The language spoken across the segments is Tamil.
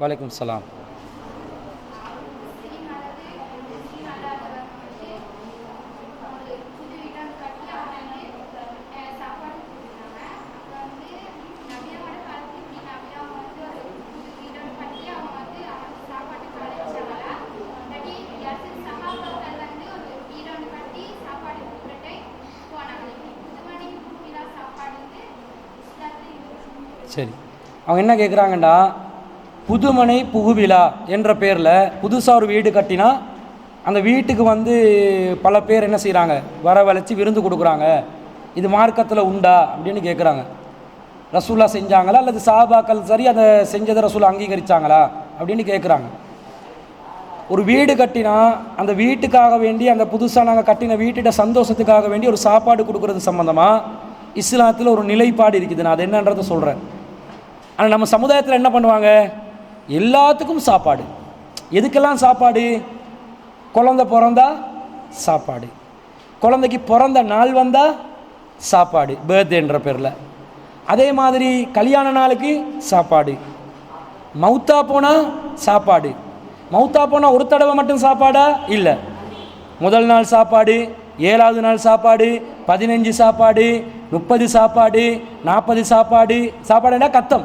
வலைக்கும் சலாம். சரி. அவங்க என்ன கேட்குறாங்கண்டா புதுமனை புகுவிழா என்ற பேரில் புதுசாக ஒரு வீடு கட்டினா அந்த வீட்டுக்கு வந்து பல பேர் என்ன செய்கிறாங்க வரவழைச்சி விருந்து கொடுக்குறாங்க. இது மார்க்கத்தில் உண்டா? அப்படின்னு கேட்குறாங்க ரசூலா செஞ்சாங்களா? அல்லது சாபாக்கள் சரி அதை செஞ்சதை ரசூலா அங்கீகரிச்சாங்களா? அப்படின்னு கேட்குறாங்க ஒரு வீடு கட்டினா அந்த வீட்டுக்காக வேண்டி அந்த புதுசாக நாங்கள் கட்டின வீட்டிட சந்தோஷத்துக்காக வேண்டி ஒரு சாப்பாடு கொடுக்கறது சம்மந்தமாக இஸ்லாத்தில் ஒரு நிலைப்பாடு இருக்குது. நான் அது என்னன்றதை சொல்கிறேன் ஆனால் நம்ம சமுதாயத்தில் என்ன பண்ணுவாங்க? எல்லாத்துக்கும் சாப்பாடு. எதுக்கெல்லாம் சாப்பாடு? குழந்த பிறந்தா சாப்பாடு. குழந்தைக்கு பிறந்த நாள் வந்தால் சாப்பாடு பர்த்டேன்ற பேரில். அதே மாதிரி கல்யாண நாளுக்கு சாப்பாடு. மௌத்தா போனால் சாப்பாடு. மௌத்தா போனால் ஒரு தடவை மட்டும் சாப்பாடா? இல்லை. முதல் நாள் சாப்பாடு ஏழாவது நாள் சாப்பாடு பதினஞ்சு சாப்பாடு முப்பது சாப்பாடு நாற்பது சாப்பாடு. சாப்பாடுனா கத்தம்.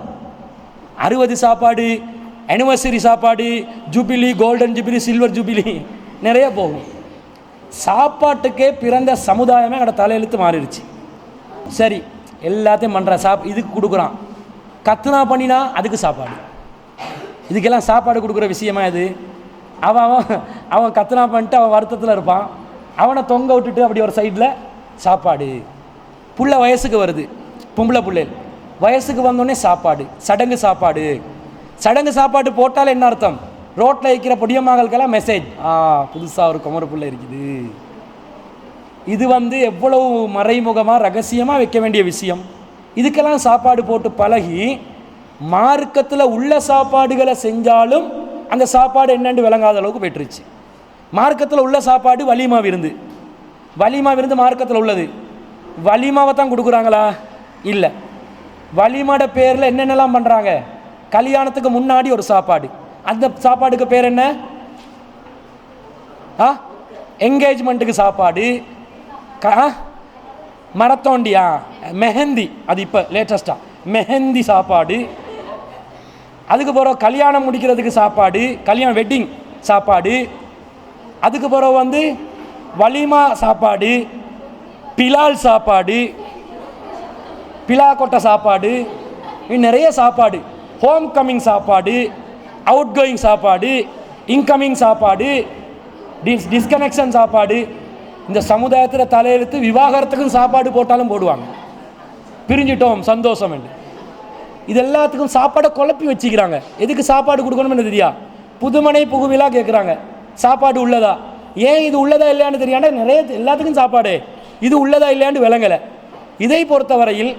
அறுபது சாப்பாடு அனிவர்சரி சாப்பாடு jubilee golden jubilee silver jubilee நிறைய போகும். சாப்பாட்டுக்கே பிறந்த சமுதாயமே எங்களோட தலையெழுத்து மாறிடுச்சு. சரி எல்லாத்தையும் பண்ணுறான் சாப் இதுக்கு கொடுக்குறான். கத்துனா பண்ணினா அதுக்கு சாப்பாடு. இதுக்கெல்லாம் சாப்பாடு கொடுக்குற விஷயமா இது? அவன் அவன் அவன் கத்துனா பண்ணிட்டு அவன் வருத்தத்தில் இருப்பான். அவனை தொங்க விட்டுட்டு அப்படி ஒரு சைடில் சாப்பாடு. புள்ள வயசுக்கு வருது. பொம்பளை பிள்ளைகள். வயசுக்கு வந்தோடனே சாப்பாடு. சடங்கு சாப்பாடு. சடங்கு சாப்பாடு போட்டால் என்ன அர்த்தம்? ரோட்டில் இருக்கிற பொடியம்மாங்களுக்கெல்லாம் மெசேஜ் ஆ புதுசாக ஒரு குமர புள்ள இருக்குது. இது வந்து எவ்வளவு மறைமுகமாக ரகசியமாக வைக்க வேண்டிய விஷயம். இதுக்கெல்லாம் சாப்பாடு போட்டு பழகி மார்க்கத்தில் உள்ள சாப்பாடுகளை செஞ்சாலும் அந்த சாப்பாடு என்னென்று விளங்காத அளவுக்கு போயிட்டுருச்சு. மார்க்கத்தில் உள்ள சாப்பாடு வலிமா விருந்து. வலிமா விருந்து மார்க்கத்தில் உள்ளது. வலிமாவை தான் கொடுக்குறாங்களா? இல்லை. வலிமாட பேரில் என்னென்னலாம் பண்ணுறாங்க கல்யாணத்துக்கு முன்னாடி ஒரு சாப்பாடு. அந்த சாப்பாடுக்கு பேர் என்ன? ஆ? என்கேஜ்மெண்ட்டுக்கு சாப்பாடு. க மரத்தோண்டியா? மெஹந்தி. அது இப்போ லேட்டஸ்ட்டாக மெஹந்தி சாப்பாடு. அதுக்கு பிறகு கல்யாணம் முடிக்கிறதுக்கு சாப்பாடு. கல்யாணம் வெட்டிங் சாப்பாடு. அதுக்கு பிறகு வந்து வலிமா சாப்பாடு. பிலால் சாப்பாடு. பிலா கொட்டை சாப்பாடு. இன்னும் நிறைய சாப்பாடு. ஹோம் கம்மிங் சாப்பாடு அவுட் கோயிங் சாப்பாடு இன்கமிங் சாப்பாடு டிஸ் டிஸ்கனெக்ஷன் சாப்பாடு இந்த சமுதாயத்தில் தலையெழுத்து விவாகரத்துக்கும் சாப்பாடு போட்டாலும் போடுவாங்க. பிரிஞ்சிட்டோம் சந்தோஷம் என்று. இது எல்லாத்துக்கும் சாப்பாடை குழப்பி வச்சுக்கிறாங்க. எதுக்கு சாப்பாடு கொடுக்கணும்னு தெரியா? புதுமனை புகுவிழா கேட்குறாங்க சாப்பாடு உள்ளதா? ஏன் இது உள்ளதா இல்லையான்னு தெரியாண்டா? நிறைய எல்லாத்துக்கும் சாப்பாடு. இது உள்ளதா இல்லையான்னு விளங்கலை. இதை பொறுத்தவரையில்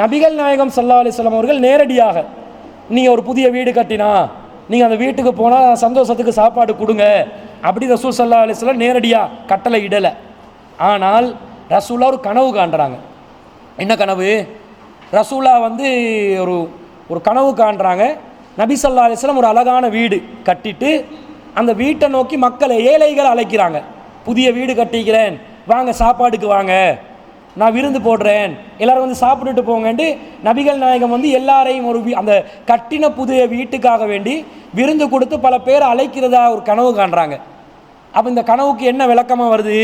நபிகள் நாயகம் சல்லா அலிஸ்லாம் அவர்கள் நேரடியாக நீங்கள் ஒரு புதிய வீடு கட்டினா நீங்கள் அந்த வீட்டுக்கு போனால் சந்தோஷத்துக்கு சாப்பாடு கொடுங்க. அப்படி ரசூல் சல்லா அலிஸ்லாம் நேரடியாக கட்டளை இடலை. ஆனால் ரசூலா ஒரு கனவு காண்றாங்க. என்ன கனவு? ரசூலா வந்து ஒரு ஒரு கனவு காண்றாங்க. நபி ஸல்லல்லாஹு அலிஸ்லாம் ஒரு அழகான வீடு கட்டிட்டு அந்த வீட்டை நோக்கி மக்களை ஏழைகளை அழைக்கிறாங்க. புதிய வீடு கட்டிக்கிறேன் வாங்க சாப்பாடுக்கு வாங்க. நான் விருந்து போடுறேன். எல்லாரும் வந்து சாப்பிட்டுட்டு போங்கன்ட்டு நபிகள் நாயகம் வந்து எல்லாரையும் ஒரு அந்த கட்டின புதிய வீட்டுக்காக வேண்டி விருந்து கொடுத்து பல பேர் அழைக்கிறதா ஒரு கனவு காண்றாங்க. அப்போ இந்த கனவுக்கு என்ன விளக்கமாக வருது?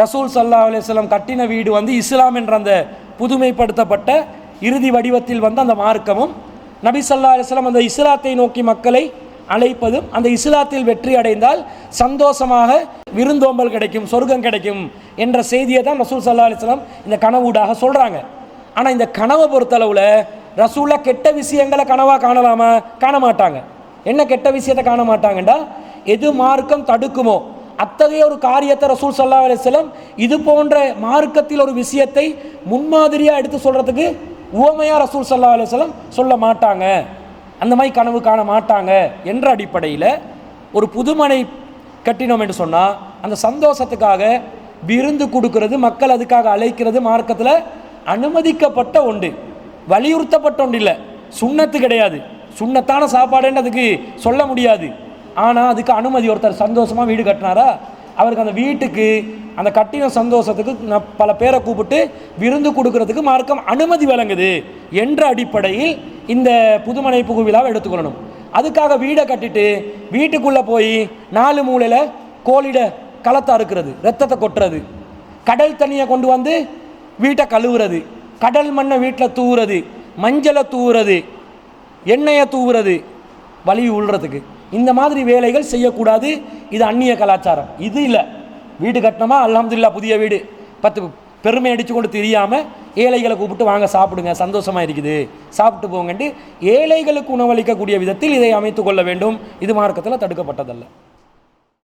ரசூல் சல்லா அலுவலம் கட்டின வீடு வந்து இஸ்லாம் என்ற அந்த புதுமைப்படுத்தப்பட்ட இறுதி வடிவத்தில் வந்த அந்த மார்க்கமும் நபி சல்லா அலுவலம் அந்த இஸ்லாத்தை நோக்கி மக்களை அழைப்பதும் அந்த இஸ்லாத்தில் வெற்றி அடைந்தால் சந்தோஷமாக விருந்தோம்பல் கிடைக்கும் சொர்க்கம் கிடைக்கும் என்ற செய்தியை தான் ரசூல் சல்லா அலிஸ்லாம் இந்த கனவூடாக சொல்கிறாங்க ஆனால் இந்த கனவை பொறுத்தளவில் ரசூலா கெட்ட விஷயங்களை கனவாக காணலாமா? காண மாட்டாங்க என்ன கெட்ட விஷயத்தை காண மாட்டாங்கண்டா எது மார்க்கம் தடுக்குமோ? அத்தகைய ஒரு காரியத்தை ரசூல் சல்லா அலிஸ்லம் இது போன்ற மார்க்கத்தில் ஒரு விஷயத்தை முன்மாதிரியாக எடுத்து சொல்கிறதுக்கு உவமையாக ரசூல் சல்லா அலுவலம் சொல்ல மாட்டாங்க. அந்த மாதிரி கனவு காண மாட்டாங்க என்ற அடிப்படையில் ஒரு புதுமனை கட்டினோம் என்று சொன்னால் அந்த சந்தோஷத்துக்காக விருந்து கொடுக்கறது மக்கள் அதுக்காக அழைக்கிறது மார்க்கத்தில் அனுமதிக்கப்பட்ட ஒன்று. வலியுறுத்தப்பட்ட ஒன்று இல்லை. சுண்ணத்து கிடையாது. சுண்ணத்தான சாப்பாடுன்னு அதுக்கு சொல்ல முடியாது. ஆனால் அதுக்கு அனுமதி ஒருத்தர் சந்தோஷமாக வீடு கட்டினாரா? அவருக்கு அந்த வீட்டுக்கு அந்த கட்டின சந்தோஷத்துக்கு ந- பல பேரை கூப்பிட்டு விருந்து கொடுக்கறதுக்கு மார்க்கம் அனுமதி வழங்குது என்ற அடிப்படையில் இந்த புதுமனை புகு விழாவை எடுத்துக்கொள்ளணும். அதுக்காக வீடை கட்டிட்டு வீட்டுக்குள்ளே போய் நாலு மூலையில் கோழிட களத்தை அறுக்கிறது ரத்தத்தை கொட்டுறது. கடல் தண்ணியை கொண்டு வந்து வீட்டை கழுவுறது. கடல் மண்ணை வீட்டில் தூவுறது. மஞ்சளை தூவுறது. எண்ணெயை தூவுறது. வலி உள்றதுக்கு இந்த மாதிரி வேலைகள் செய்யக்கூடாது. இது அந்நிய கலாச்சாரம். இது இல்லை. வீடு கட்டினோமா? அல்ஹம்துலில்லாஹ் புதிய வீடு. பத்து பெருமை அடித்து கொண்டு தெரியாமல் ஏழைகளை கூப்பிட்டு வாங்க சாப்பிடுங்க சந்தோஷமா இருக்குது. சாப்பிட்டு போங்கன்ட்டு ஏழைகளுக்கு உணவளிக்கக்கூடிய விதத்தில் இதை அமைத்து கொள்ள வேண்டும். இது மார்க்கத்தில் தடுக்கப்பட்டதல்ல.